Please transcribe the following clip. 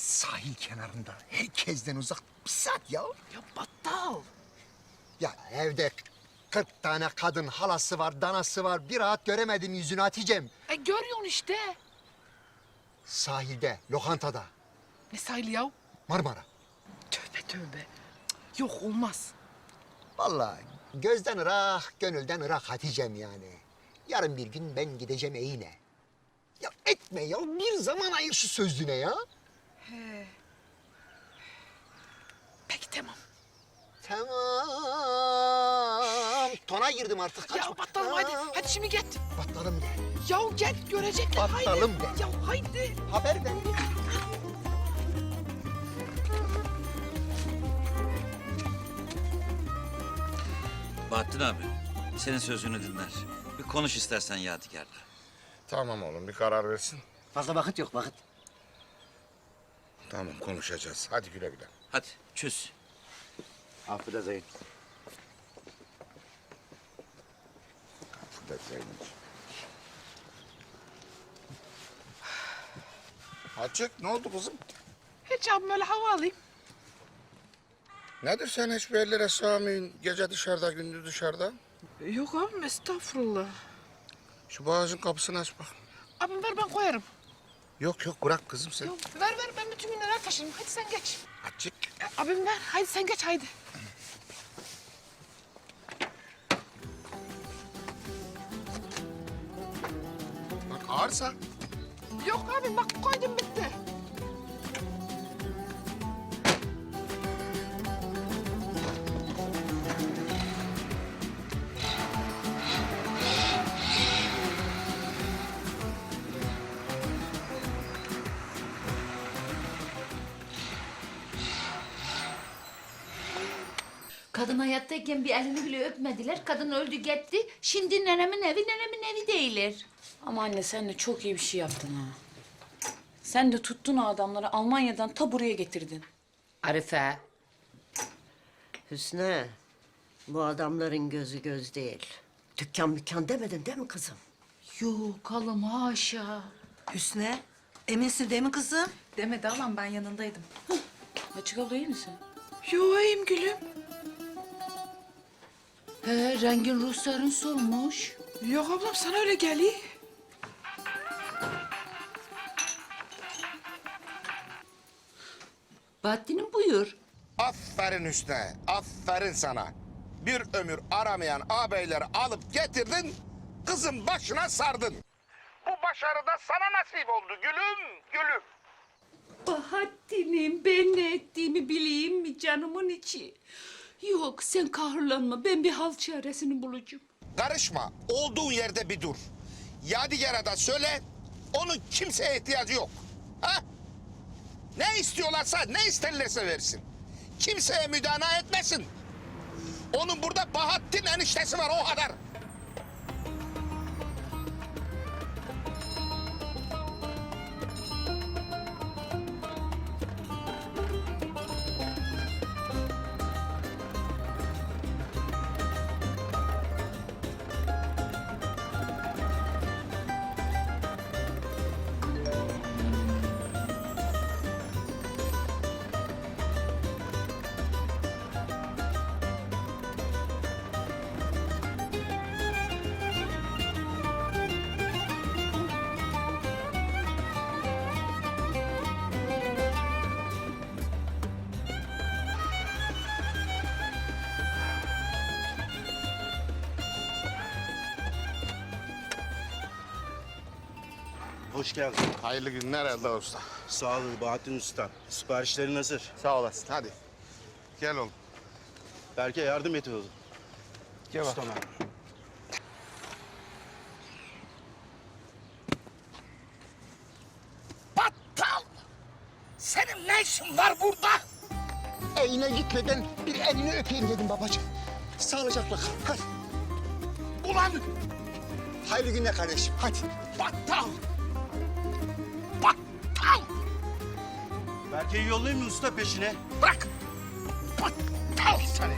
Sahil kenarında herkesten uzak bir saat ya. Ya battal. Ya evde 40 tane kadın halası var, danası var. Bir rahat göremedim yüzünü Hatice'm. E görüyorsun işte. Sahilde, lokantada, Ne sahili ya? Marmara. Tövbe tövbe. Cık, Yok olmaz. Vallahi gözden ırak, gönülden ırak Hatice'm yani. Yarın bir gün ben gideceğim Eğine. Ya etme ya, bir zaman ayır şu sözlüğüne ya. Peki tamam. Tamam. Tona girdim artık. Kaç. Ya battalım hadi. Hadi şimdi git. Battalım de. Ya git görecekler. haydi. Battalım de. Ya haydi. Haber ver. Bahattin abi, senin sözünü dinler. Bir konuş istersen Yadigar'la. Tamam oğlum bir karar versin. Fazla vakit yok vakit. Tamam konuşacağız. Hadi güle güle. Hadi çöz. Affedersin Zeyn. Şurada Zeynep. Açık ne oldu kızım? Hiç abim öyle hava alayım. Nedir sen hiçbir yerlere sığamıyorsun? Gece dışarıda gündüz dışarıda. Yok abim estağfurullah. Şu bağızın kapısını aç bak. Abim ver ben koyarım. Yok yok bırak kızım sen. Ya ver ver ben bütün günler taşırım. Hadi sen geç. Açık. Abim ver. Haydi sen geç haydi. Bak ağırsa. Yok abim bak koydum bitti. Kadın hayattayken bir elini bile öpmediler. Kadın öldü gitti. Şimdi nenemin evi nenemin evi değiller. Ama anne sen de çok iyi bir şey yaptın ha. Sen de tuttun o adamları Almanya'dan ta buraya getirdin. Arife. Hüsnü, bu adamların gözü göz değil. Dükkan mükkan demedin değil mi kızım? Yok halım haşa. Hüsnü, eminsin değil mi kızım? Demedi ama ben yanındaydım. Açık abla iyi misin? Yo iyiyim gülüm. He rengin ruhsarın solmuş. Yok ablam sana öyle geliyor. Bahattin'im buyur. Aferin Hüsnü. Aferin sana. Bir ömür aramayan ağabeyleri alıp getirdin. Kızın başına sardın. Bu başarı da sana nasip oldu gülüm, gülüm. Bahattin'im ben ne ettiğimi bileyim mi canımın içi? Yok sen kahırlanma ben bir hal çaresini bulacağım. Karışma. Olduğun yerde bir dur. Yadigar'a da söyle. Onun kimseye ihtiyacı yok. Ha? Ne istiyorlarsa, ne isterlerse versin. Kimseye müdana etmesin. Onun burada Bahattin eniştesi var o kadar. Hoş geldin. Hayırlı günler elde usta. Sağ ol Bahattin Usta. Siparişlerin hazır. Sağ olasın hadi. Gel oğlum. Berke yardım et oğlum. Gel. Tamam. Battal! Senin ne işin var burada? Eğine gitmeden bir elini öpeyim dedim babacığım. Sağlıcakla kal. Hadi. Ulan Hayırlı günler kardeşim. Hadi. Battal! Berke'yi yollayayım mı usta peşine? Bırak! Battal seni!